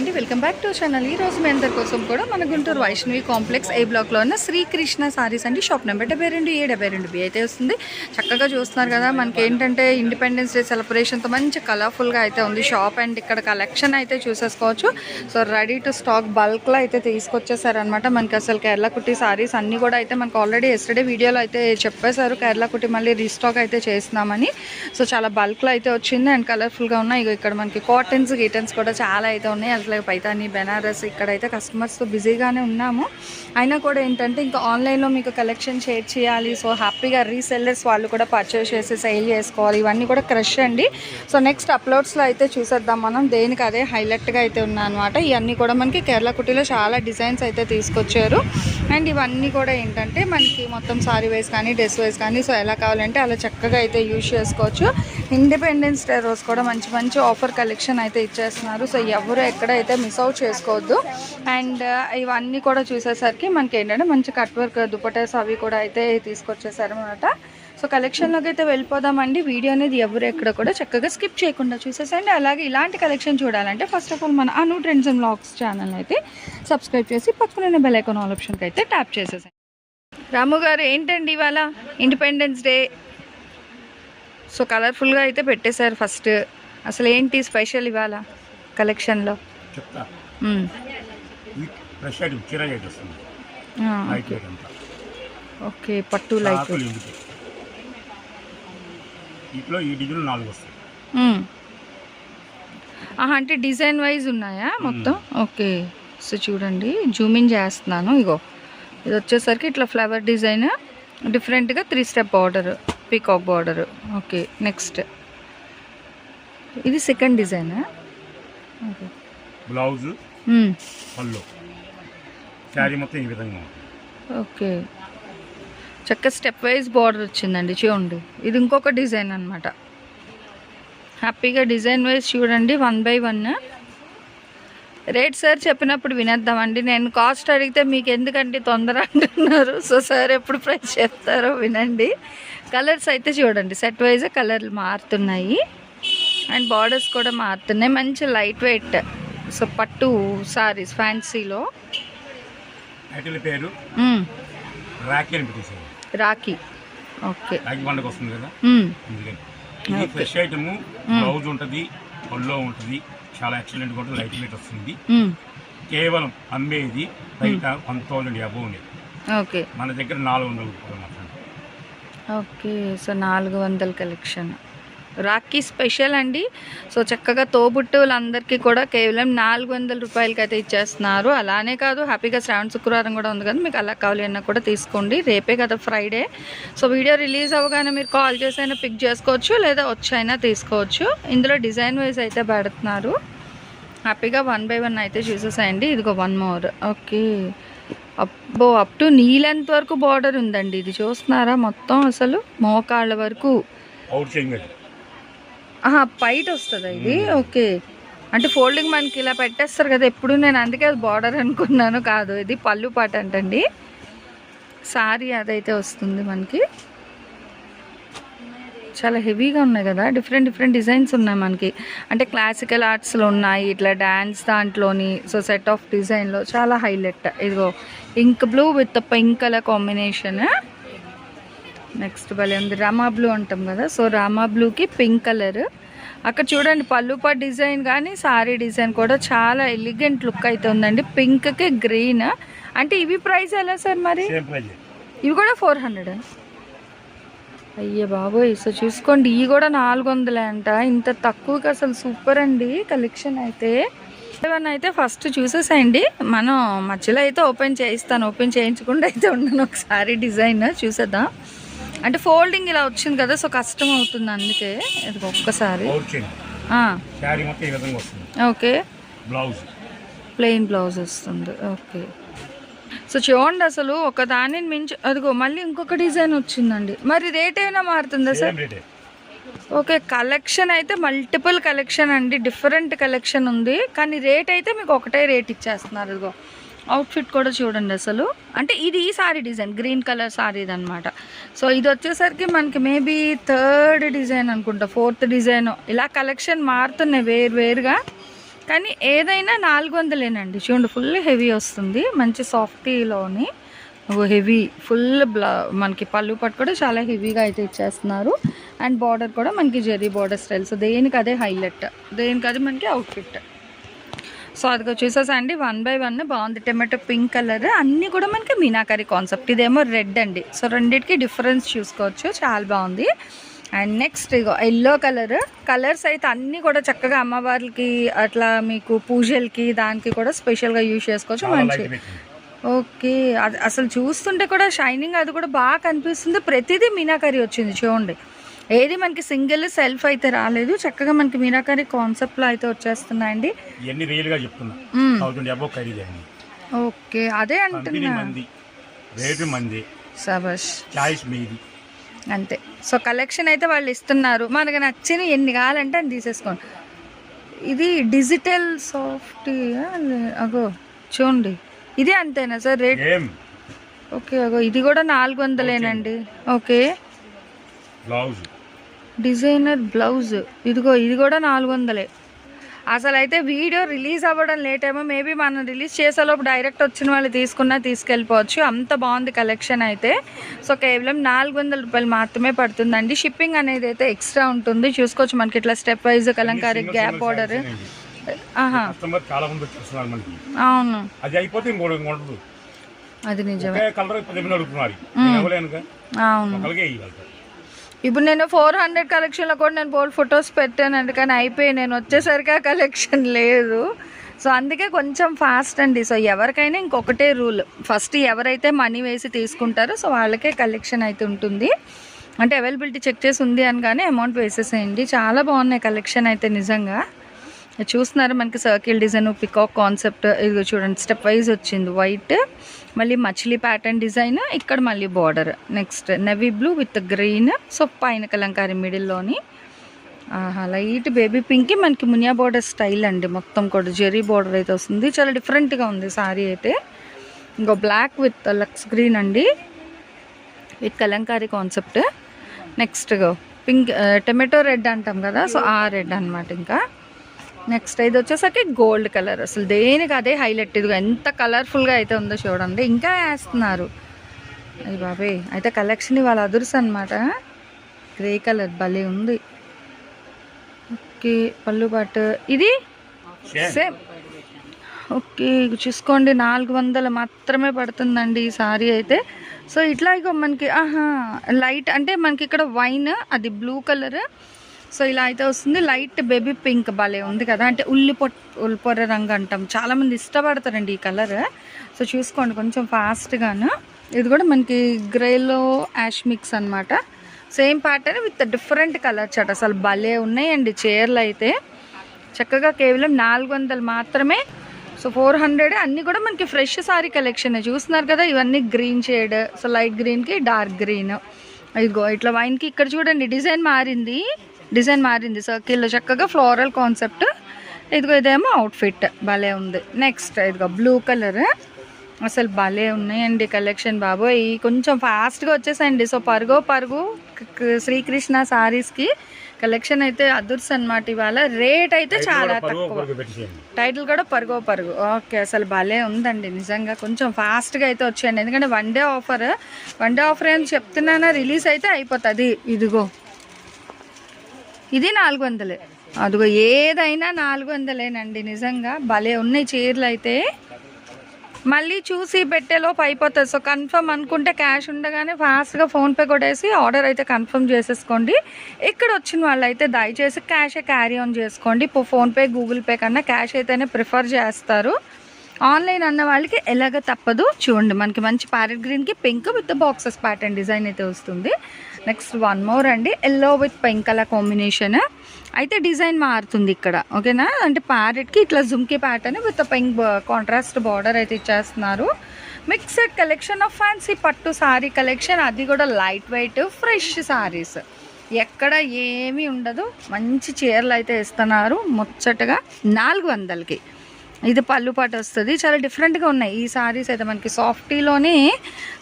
అండి welcome back to channel ఈ రోజు మీ అందరి కోసం కూడా మన గుంటూరు వైష్ణవి కాంప్లెక్స్ ఏ బ్లాక్లో ఉన్న శ్రీకృష్ణ సారీస్ అండి. షాప్ నెంబర్ డెబ్బై రెండు ఏ డెబ్బై రెండు బి అయితే వస్తుంది. చక్కగా చూస్తున్నారు కదా మనకి ఏంటంటే ఇండిపెండెన్స్ డే సెలబ్రేషన్తో మంచి కలర్ఫుల్గా అయితే ఉంది షాప్ అండ్ ఇక్కడ కలెక్షన్ అయితే చూసేసుకోవచ్చు. సో రెడీ టు స్టాక్ బల్క్లో అయితే తీసుకొచ్చేసారనమాట మనకి అసలు కేరళ కుట్టి సారీస్ అన్నీ కూడా అయితే మనకు ఆల్రెడీ ఎస్టర్డే వీడియోలో అయితే చెప్పేశారు. కేరళ కుట్టి మళ్ళీ రీస్టాక్ అయితే చేస్తున్నామని. సో చాలా బల్క్లో అయితే వచ్చింది అండ్ కలర్ఫుల్గా ఉన్నాయి. ఇక్కడ మనకి కాటన్స్ గీటన్స్ కూడా చాలా అయితే ఉన్నాయి. అసలు పైతాని బెనారస్ ఇక్కడైతే కస్టమర్స్తో బిజీగానే ఉన్నాము. అయినా కూడా ఏంటంటే ఇంకా ఆన్లైన్లో మీకు కలెక్షన్ షేర్ చేయాలి. సో హ్యాపీగా రీసెల్లర్స్ వాళ్ళు కూడా పర్చేస్ చేసి సేల్ చేసుకోవాలి. ఇవన్నీ కూడా క్రష్ అండి. సో నెక్స్ట్ అప్లోడ్స్లో అయితే చూసేద్దాం మనం. దేనికి అదే హైలైట్గా అయితే ఉన్నాయన్నమాట ఇవన్నీ కూడా మనకి కేరళ కుటీలో చాలా డిజైన్స్ అయితే తీసుకొచ్చారు. అండ్ ఇవన్నీ కూడా ఏంటంటే మనకి మొత్తం సారీ వైజ్ కానీ డ్రెస్ వైజ్ కానీ సో ఎలా కావాలంటే అలా చక్కగా అయితే యూజ్ చేసుకోవచ్చు. ఇండిపెండెన్స్ డే రోజు కూడా మంచి మంచి ఆఫర్ కలెక్షన్ అయితే ఇచ్చేస్తున్నారు. సో ఎవరు ఎక్కడైతే మిస్ అవుట్ చేసుకోవద్దు. అండ్ ఇవన్నీ కూడా చూసేసరికి మనకి ఏంటంటే మంచి కట్ వర్క్ దుపటాస్ అవి కూడా అయితే తీసుకొచ్చేసారు అనమాట సో కలెక్షన్లోకి అయితే వెళ్ళిపోదామండి. వీడియో అనేది ఎవరు ఎక్కడ కూడా చక్కగా స్కిప్ చేయకుండా చూసేసండి అలాగే ఇలాంటి కలెక్షన్ చూడాలంటే ఫస్ట్ ఆఫ్ ఆల్ మన Anu trends and blogs channel అయితే సబ్స్క్రైబ్ చేసి పక్కన బెల్ ఐకాన్ ఆల్ ఆప్షన్కి అయితే ట్యాప్ చేసేసండి రాము గారు ఏంటండి ఇవాళ? ఇండిపెండెన్స్ డే సో కలర్ఫుల్గా అయితే పెట్టేశారు ఫస్ట్ అసలు ఏంటి స్పెషల్ ఇవాళ కలెక్షన్లో చెప్తా. మ్మ్. ఈ ఫ్రెష్ ఐటమ్ చీర ఐటమ్ వస్తుంది ఆ, లైట్ వెయిట్ అంతా ఓకే పట్టు లైట్ ఆకులు ఇందుకు వీటిలో ఈ డిజైన్ నాలుగు వస్తాయి. అంటే డిజైన్ వైజ్ ఉన్నాయా మొత్తం? ఓకే. సో చూడండి జూమిన్ చేస్తున్నాను ఇగో. ఇది వచ్చేసరికి ఇట్లా ఫ్లవర్ డిజైన్ డిఫరెంట్గా three step border peacock border. Okay next. ఇది సెకండ్ డిజైనా బ్లౌజ్ మ్మ్. పళ్ళు. శారీ మొత్తం ఈ విధంగా ఓకే. చక్క స్టెప్ వైజ్ బార్డర్ వచ్చిందండి చూడండి. ఇది ఇంకొక డిజైన్ అనమాట హ్యాపీగా డిజైన్ వైజ్ చూడండి one by one rate sir చెప్పినప్పుడు వినేద్దామండి. నేను కాస్ట్ అడిగితే మీకు ఎందుకంటే తొందర అంటున్నారు? సో సార్ ఎప్పుడు ప్రైస్ చెప్తారో వినండి. కలర్స్ అయితే చూడండి సెట్ వైజ్ కలర్లు మారుతున్నాయి. అండ్ బార్డర్స్ కూడా మారుతున్నాయి. మంచి లైట్ వెయిట్ సో పట్టు సారీస్ ఫ్యాన్సీలో పేరు? రాఖీ అని పెట్టేసారు రాఖీ. ఓకే. రాఖీ పండుగ వస్తుంది కదా? ఇది ఫ్రెష్ ఐటమ్ బ్లౌజ్ ఉంటుంది పళ్ళు ఉంటుంది చాలా ఎక్సలెంట్గా ఉంటుంది లైట్ వెయిట్ వస్తుంది. కేవలం అమ్మేది బయట వన్ థౌజండ్ అబోవ్ ఉండేది ఓకే. మన దగ్గర నాలుగు వందల రూపాయలు మాత్రం ఓకే. సో నాలుగు వందల కలెక్షన్. రాఖీ స్పెషల్ అండి. సో చక్కగా తోబుట్టువులందరికీ కూడా కేవలం నాలుగు వందల రూపాయలకి అయితే ఇచ్చేస్తున్నారు. అలానే కాదు హ్యాపీగా శ్రావణ శుక్రవారం కూడా ఉంది కదా మీకు అలా కావాలి అన్నా కూడా తీసుకోండి. రేపే కదా ఫ్రైడే. సో వీడియో రిలీజ్ అవ్వగానే మీరు కాల్ చేసి అయినా పిక్ చేసుకోవచ్చు లేదా వచ్చైనా తీసుకోవచ్చు. ఇందులో డిజైన్ వైజ్ అయితే పెడుతున్నారు. హ్యాపీగా వన్ బై వన్ అయితే చూసేసాయండి. ఇదిగో వన్ మోర్. ఓకే. అబ్బో అప్ టు నీ లెంత్ వరకు బార్డర్ ఉందండి. ఇది చూస్తున్నారా మొత్తం అసలు? మోకాళ్ళ వరకు. అవుట్ ఆహా పైట్ వస్తుందా ఇది? ఓకే. అంటే ఫోల్డింగ్ మనకి ఇలా పెట్టేస్తారు కదా ఎప్పుడు నేను అందుకే అది బార్డర్ అనుకున్నాను కాదు. ఇది పళ్ళు పాట అంటండి. సారీ అదైతే వస్తుంది మనకి. చాలా హెవీగా ఉన్నాయి కదా డిఫరెంట్ డిఫరెంట్ డిజైన్స్ ఉన్నాయి మనకి. అంటే క్లాసికల్ ఆర్ట్స్లో ఉన్నాయి ఇట్లా డ్యాన్స్ దాంట్లోని సో సెట్ ఆఫ్ డిజైన్లో చాలా హైలైట్ ఇదిగో ink blue with pink colour combination next భలే ఉంది. రామా బ్లూ అంటాం కదా సో రామా బ్లూకి పింక్ కలర్. అక్కడ చూడండి పళ్ళుపా డిజైన్ కానీ సారీ డిజైన్ కూడా చాలా ఎలిగెంట్ లుక్ అయితే ఉందండి. పింక్కి గ్రీన్. అంటే ఇవి ప్రైస్ ఎలా సార్ మరి? ఇవి కూడా ఫోర్ హండ్రెడ్ అయ్యే బాబోయ్ సో చూసుకోండి ఇవి కూడా నాలుగు వందలే అంట. ఇంత తక్కువకి అసలు సూపర్ అండి కలెక్షన్ అయితే. ఏమన్నా అయితే ఫస్ట్ చూసేసేయండి. మనం మధ్యలో అయితే ఓపెన్ చేయిస్తాను. ఓపెన్ చేయించకుండా అయితే ఉన్నాను ఒకసారి డిజైన్ చూసేద్దాం. అంటే ఫోల్డింగ్ ఇలా వచ్చింది కదా సో కష్టం అవుతుంది అందుకే. ఇది ఒక్కసారి. ఓకే. బ్లౌజ్. ప్లెయిన్ బ్లౌజ్ వస్తుంది. ఓకే. సో చూడండి అసలు ఒక దానిని మించి అదిగో మళ్ళీ ఇంకొక డిజైన్ వచ్చిందండి. మరి రేట్ ఏమైనా మారుతుందా సార్? ఓకే కలెక్షన్ అయితే మల్టిపుల్ కలెక్షన్ అండి డిఫరెంట్ కలెక్షన్ ఉంది. కానీ రేట్ అయితే మీకు ఒకటే రేట్ ఇచ్చేస్తున్నారు ఇదిగో. అవుట్ఫిట్ కూడా చూడండి అసలు. అంటే ఇది ఈ sari design green colour sari అనమాట సో ఇది వచ్చేసరికి మనకి మేబీ థర్డ్ డిజైన్ అనుకుంటా ఫోర్త్ డిజైన్. ఇలా కలెక్షన్ మారుతున్నాయి వేరు వేరుగా. కానీ ఏదైనా నాలుగు వందలేనండి. చూడండి ఫుల్ హెవీ వస్తుంది. మంచి సాఫ్టీలోని హెవీ ఫుల్ బ్లా మనకి పళ్ళు పట్టు కూడా చాలా హెవీగా అయితే ఇచ్చేస్తున్నారు. అండ్ బార్డర్ కూడా మనకి జెరీ బార్డర్ స్టైల్ సో దేనికి అదే హైలైట్ దేనికి అదే మనకి అవుట్ఫిట్ సో అది వచ్చేసేసి అండి? వన్ బై వన్ బాగుంది. Tomato pink colour. అన్నీ కూడా మనకి మీనాకరి కాన్సెప్ట్. ఇదేమో రెడ్ అండి. సో రెండింటికి డిఫరెన్స్ చూసుకోవచ్చు. చాలా బాగుంది. అండ్ నెక్స్ట్ ఇగో ఎల్లో కలర్. కలర్స్ అయితే అన్నీ కూడా చక్కగా అమ్మవారికి అట్లా మీకు పూజలకి దానికి కూడా స్పెషల్గా యూజ్ చేసుకోవచ్చు. మంచి. ఓకే. అది అసలు చూస్తుంటే కూడా షైనింగ్ అది కూడా బాగా కనిపిస్తుంది. ప్రతిదీ మీనాకరి వచ్చింది చూడండి. ఏది మనకి సింగిల్ సెల్ఫ్ అయితే రాలేదు. చక్కగా మనకి మీనాకరి కాన్సెప్ట్లో అయితే వచ్చేస్తున్నాయండి. ఇవన్నీ రియల్గా చెప్తున్నా ఓకే అదే అంటున్నా. మంది రేటు మంది సబష్ చాయిస్ మీది. అంతే. సో కలెక్షన్ అయితే వాళ్ళు ఇస్తున్నారు. మనకు నచ్చిన ఎన్ని కావాలంటే అని తీసేసుకోండి. ఇది డిజిటల్ సాఫ్ట్ అగో చూడండి. ఇది అంతేనా సార్ రేట్? ఓకే అగో ఇది కూడా నాలుగు వందలేనండి. ఓకే. బ్లౌజ్. Designer blouse. ఇదిగో ఇది కూడా నాలుగు వందలే అసలు అయితే వీడియో రిలీజ్ అవ్వడం లేట్ ఏమో మేబీ మనం రిలీజ్ చేసేలోపు డైరెక్ట్ వచ్చిన వాళ్ళు తీసుకున్నా తీసుకెళ్ళిపోవచ్చు. అంత బాగుంది కలెక్షన్ అయితే. సో కేవలం నాలుగు వందల రూపాయలు మాత్రమే పడుతుందండి. షిప్పింగ్ అనేది అయితే ఎక్స్ట్రా ఉంటుంది. చూసుకోవచ్చు మనకి ఇట్లా స్టెప్ వైజ్ కలంకారీ గ్యాప్ మనకి. అవును. అది అయిపోతే నిజమే. కలర్ అవును. ఇప్పుడు నేను ఫోర్ హండ్రెడ్ కలెక్షన్లో కూడా నేను బోల్డ్ ఫొటోస్ పెట్టానండి కానీ అయిపోయి నేను వచ్చేసరికి ఆ కలెక్షన్ లేదు. సో అందుకే కొంచెం ఫాస్ట్ అండి. సో ఎవరికైనా ఇంకొకటే రూల్ ఫస్ట్ ఎవరైతే మనీ వేసి తీసుకుంటారో సో వాళ్ళకే కలెక్షన్ అయితే ఉంటుంది. అంటే అవైలబిలిటీ చెక్ చేసి ఉంది అని కానీ అమౌంట్ వేసేసేయండి. చాలా బాగున్నాయి కలెక్షన్ అయితే నిజంగా. చూస్తున్నారు మనకి సర్కిల్ డిజైన్ పికాక్ కాన్సెప్ట్ ఇది చూడండి స్టెప్ వైజ్ వచ్చింది. వైట్ మళ్ళీ మచిలీ ప్యాటర్న్ డిజైన్ ఇక్కడ మళ్ళీ border next navy blue with green so పైన కలంకారీ మిడిల్లోని లైట్ బేబీ పింక్ మనకి మునియా బార్డర్ స్టైల్ అండి. మొత్తం కూడా జెరీ బార్డర్ అయితే వస్తుంది. చాలా డిఫరెంట్గా ఉంది సారీ అయితే. ఇంకో బ్లాక్ విత్ లక్స్ గ్రీన్ అండి. With kalamkari concept next pink tomato red అంటాం కదా సో ఆ రెడ్ అనమాట ఇంకా. నెక్స్ట్ ఇది వచ్చేసరికి గోల్డ్ కలర్. అసలు దేనికి అదే హైలైట్. ఇదిగో ఎంత కలర్ఫుల్గా అయితే ఉందో చూడండి. ఇంకా వేస్తున్నారు. అయ్యి బాబే అయితే కలెక్షన్ ఇవాళ అదుర్స్ అనమాట గ్రే కలర్ భలే ఉంది. ఓకే పళ్ళు పాటు. ఇది సేమ్. ఓకే చూసుకోండి. నాలుగు వందలు మాత్రమే పడుతుందండి ఈ సారీ అయితే. సో ఇట్లా ఇక మనకి ఆహా లైట్ అంటే మనకి ఇక్కడ వైన్ అది బ్లూ కలర్. సో ఇలా అయితే వస్తుంది. లైట్ బేబీ పింక్ భలే ఉంది కదా. అంటే ఉల్లి పొట్ ఉల్లిపొర్ర రంగు అంటాం. చాలామంది ఇష్టపడతారండి ఈ కలర్ సో చూసుకోండి కొంచెం ఫాస్ట్గాను ఇది కూడా మనకి గ్రేలో యాష్ మిక్స్ అనమాట same pattern with different colour అట అసలు భలే ఉన్నాయండి చీరలు అయితే. చక్కగా కేవలం నాలుగు వందలు మాత్రమే. సో ఫోర్ హండ్రెడ్ అన్నీ కూడా మనకి ఫ్రెష్ సారీ కలెక్షన్ చూస్తున్నారు కదా ఇవన్నీ గ్రీన్ షేడ్ సో లైట్ గ్రీన్కి డార్క్ గ్రీన్ ఇదిగో ఇట్లా వైన్కి ఇక్కడ చూడండి డిజైన్ మారింది. డిజైన్ మారింది. సర్కిల్లో చక్కగా ఫ్లోరల్ కాన్సెప్ట్ ఇదిగో ఇదేమో అవుట్ఫిట్ భలే ఉంది. నెక్స్ట్ ఇదిగో బ్లూ కలర్ అసలు భలే ఉన్నాయండి కలెక్షన్ బాబోయ్. కొంచెం ఫాస్ట్గా వచ్చేసాయండి. సో పరుగో పరుగు శ్రీకృష్ణ సారీస్కి కలెక్షన్ అయితే అదుర్స్ అనమాట ఇవాళ. రేట్ అయితే చాలా తక్కువ. టైటిల్ కూడా పరుగో పరుగు. ఓకే అసలు భలే ఉందండి. నిజంగా కొంచెం ఫాస్ట్గా అయితే వచ్చేయండి. ఎందుకంటే one day offer one day offer అని చెప్తున్నానా రిలీజ్ అయితే అయిపోతుంది. ఇదిగో. ఇది నాలుగు వందలే. అదిగో ఏదైనా నాలుగు వందలేనండి నిజంగా. భలే ఉన్నాయి చీరలు అయితే. మళ్ళీ చూసి పెట్టేలోపు అయిపోతుంది. సో కన్ఫర్మ్ అనుకుంటే క్యాష్ ఉండగానే ఫాస్ట్గా ఫోన్పే కొట్టేసి ఆర్డర్ అయితే కన్ఫర్మ్ చేసేసుకోండి. ఇక్కడ వచ్చిన వాళ్ళు అయితే దయచేసి క్యాషే క్యారీ ఆన్ చేసుకోండి. ఇప్పుడు ఫోన్పే గూగుల్ పే కన్నా క్యాష్ అయితేనే ప్రిఫర్ చేస్తారు. ఆన్లైన్ అన్న వాళ్ళకి ఎలాగ తప్పదు. చూడండి మనకి మంచి ప్యారెట్ గ్రీన్కి pink with boxes pattern design అయితే వస్తుంది. నెక్స్ట్ వన్ మోర్ అండి. Yellow with pink colour combination అయితే డిజైన్ మారుతుంది ఇక్కడ. ఓకేనా? అంటే ప్యారెట్కి ఇట్లా జుమ్కి pattern with pink contrast border అయితే ఇచ్చేస్తున్నారు. మిక్స్డ్ కలెక్షన్ ఆఫ్ ఫ్యాన్సీ పట్టు సారీ కలెక్షన్ అది కూడా లైట్ వెయిట్ ఫ్రెష్ శారీస్ ఎక్కడ ఏమీ ఉండదు. మంచి చీరలు అయితే ఇస్తున్నారు. ముచ్చటగా నాలుగు వందలకి. ఇది పళ్ళు పాట వస్తుంది. చాలా డిఫరెంట్గా ఉన్నాయి. ఈ సారీస్ అయితే మనకి సాఫ్టీలోనే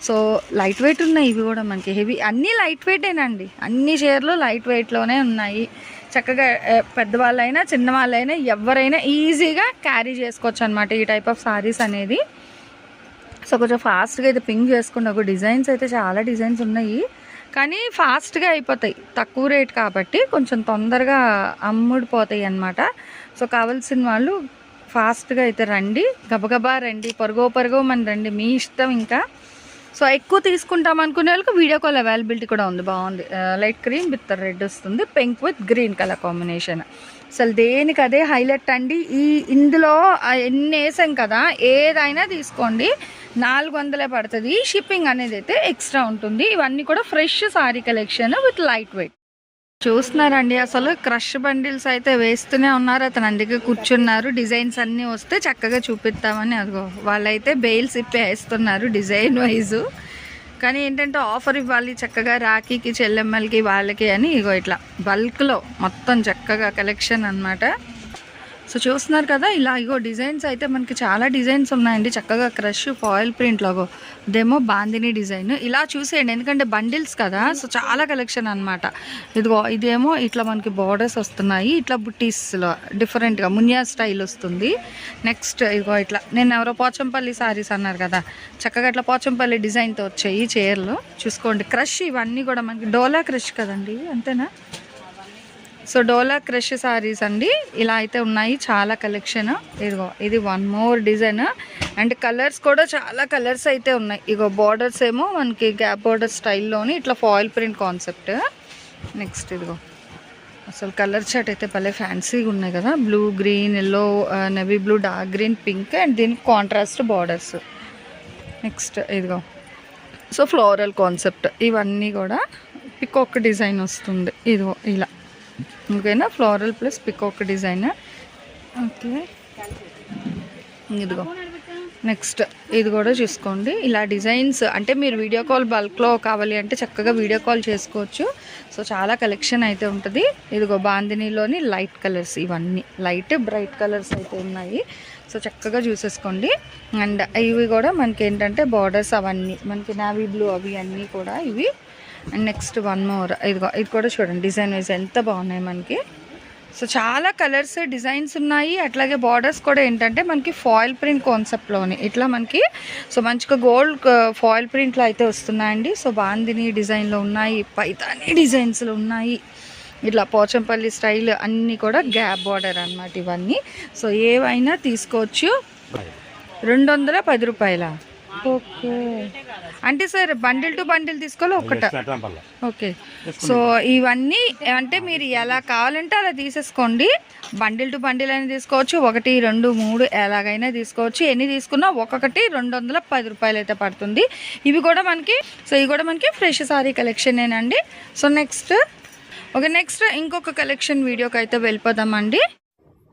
సో లైట్ వెయిట్ ఉన్నాయి ఇవి కూడా మనకి హెవీ అన్నీ లైట్ వెయిటేనండి అన్ని చీరలు లైట్ వెయిట్లోనే ఉన్నాయి. చక్కగా పెద్దవాళ్ళైనా చిన్నవాళ్ళైనా ఎవరైనా ఈజీగా క్యారీ చేసుకోవచ్చు అనమాట ఈ టైప్ ఆఫ్ సారీస్ అనేది. సో కొంచెం ఫాస్ట్గా అయితే పింక్ చేసుకున్న ఒక డిజైన్స్ అయితే చాలా డిజైన్స్ ఉన్నాయి. కానీ ఫాస్ట్గా అయిపోతాయి. తక్కువ రేట్ కాబట్టి కొంచెం తొందరగా అమ్ముడిపోతాయి అన్నమాట. సో కావాల్సిన వాళ్ళు ఫాస్ట్గా అయితే రండి. గబగబా రండి. పరుగో పరుగో మన రండి. మీ ఇష్టం ఇంకా. సో ఎక్కువ తీసుకుంటాం అనుకునే వాళ్ళకి వీడియో కాల్ అవైలబిలిటీ కూడా ఉంది. బాగుంది. లైట్ క్రీమ్ విత్ రెడ్ వస్తుంది. Pink with green colour combination. అసలు దేనికి అదే హైలైట్ అండి. ఈ ఇందులో ఎన్ని వేసాం కదా ఏదైనా తీసుకోండి. నాలుగు వందలే పడుతుంది. షిప్పింగ్ అనేది అయితే ఎక్స్ట్రా ఉంటుంది. ఇవన్నీ కూడా fresh sari collection with light weight. చూస్తున్నారండి. అసలు క్రష్ బండిల్స్ అయితే వేస్తూనే ఉన్నారు. అతను అందుకే కూర్చున్నారు. డిజైన్స్ అన్నీ వస్తే చక్కగా చూపిస్తామని అదిగో వాళ్ళైతే బెయిల్స్ ఇప్పి వేస్తున్నారు డిజైన్ వైజు. కానీ ఏంటంటే ఆఫర్ ఇవ్వాలి చక్కగా రాఖీకి చెల్లెమ్మలకి వాళ్ళకి అని ఇగో ఇట్లా బల్క్లో మొత్తం చక్కగా కలెక్షన్ అన్నమాట. సో చూస్తున్నారు కదా ఇలా ఇగో డిజైన్స్ అయితే మనకి చాలా డిజైన్స్ ఉన్నాయండి. చక్కగా క్రష్ ఫాయిల్ ప్రింట్ లాగో ఇదేమో బాందిని డిజైన్. ఇలా చూసేయండి ఎందుకంటే బండిల్స్ కదా సో చాలా కలెక్షన్ అన్నమాట. ఇదిగో ఇదేమో ఇట్లా మనకి బార్డర్స్ వస్తున్నాయి. ఇట్లా బుట్టీస్లో డిఫరెంట్గా మునియా స్టైల్ వస్తుంది. నెక్స్ట్ ఇదిగో ఇట్లా నేను ఎవరో పోచంపల్లి సారీస్ అన్నారు కదా చక్కగా ఇట్లా పోచంపల్లి డిజైన్తో వచ్చాయి చీరలు. చూసుకోండి క్రష్ ఇవన్నీ కూడా మనకి డోలా క్రష్ కదండి అంతేనా? సో డోలా క్రష్ సారీస్ అండి. ఇలా అయితే ఉన్నాయి. చాలా కలెక్షన్. ఇదిగో ఇది one more design. And colours కూడా చాలా కలర్స్ అయితే ఉన్నాయి. ఇగో బార్డర్స్ ఏమో మనకి గ్యాప్ బార్డర్ స్టైల్లోని ఇట్లా ఫాయిల్ ప్రింట్ కాన్సెప్ట్ నెక్స్ట్ ఇదిగో. అసలు కలర్ చాట్ అయితే భలే ఫ్యాన్సీగా ఉన్నాయి కదా. Blue green yellow navy blue dark green pink and దీనికి కాంట్రాస్ట్ బార్డర్స్ నెక్స్ట్ ఇదిగో. సో ఫ్లోరల్ కాన్సెప్ట్ ఇవన్నీ కూడా పికాక్ డిజైన్ వస్తుంది. ఇదిగో ఇలా. ఓకేనా floral plus peacock design okay ఇదిగో. నెక్స్ట్ ఇది కూడా చూసుకోండి. ఇలా డిజైన్స్ అంటే మీరు వీడియో కాల్ బల్క్లో కావాలి అంటే చక్కగా వీడియో కాల్ చేసుకోవచ్చు. సో చాలా కలెక్షన్ అయితే ఉంటుంది. ఇదిగో బాందినీలోని లైట్ కలర్స్ ఇవన్నీ. లైట్ బ్రైట్ కలర్స్ అయితే ఉన్నాయి. సో చక్కగా చూసేసుకోండి. అండ్ ఇవి కూడా మనకి ఏంటంటే బార్డర్స్ అవన్నీ. మనకి నావీ బ్లూ అవి అన్నీ కూడా ఇవి అండ్ నెక్స్ట్ వన్ మోర్ ఇదిగో ఇది కూడా చూడండి డిజైన్ వైజ్ ఎంత బాగున్నాయి మనకి. సో చాలా కలర్స్ డిజైన్స్ ఉన్నాయి. అట్లాగే బార్డర్స్ కూడా ఏంటంటే మనకి ఫాయిల్ ప్రింట్ కాన్సెప్ట్లోని ఇట్లా మనకి సో మంచిగా గోల్డ్ ఫాయిల్ ప్రింట్లో అయితే వస్తున్నాయండి. సో బాందిని డిజైన్లో ఉన్నాయి పైతాని డిజైన్స్లో ఉన్నాయి. ఇట్లా పోచంపల్లి స్టైల్ అన్నీ కూడా గ్యాప్ బార్డర్ అన్నమాట ఇవన్నీ. సో ఏవైనా తీసుకోవచ్చు. రెండు వందల పది రూపాయల? ఓకే. అంటే సార్ బండిల్ టు బండిల్ తీసుకోవాలి ఒకట ఓకే. సో ఇవన్నీ అంటే మీరు ఎలా కావాలంటే అలా తీసేసుకోండి. బండిల్ టు బండిల్ అయినా తీసుకోవచ్చు ఒకటి రెండు మూడు ఎలాగైనా తీసుకోవచ్చు. ఎన్ని తీసుకున్నా ఒక్కొక్కటి రెండు వందల పది రూపాయలు అయితే పడుతుంది. ఇవి కూడా మనకి సో ఇవి కూడా మనకి ఫ్రెష్ సారీ కలెక్షనేనండి. సో నెక్స్ట్ ఓకే నెక్స్ట్ ఇంకొక కలెక్షన్ వీడియోకి అయితే వెళ్ళిపోదామండి.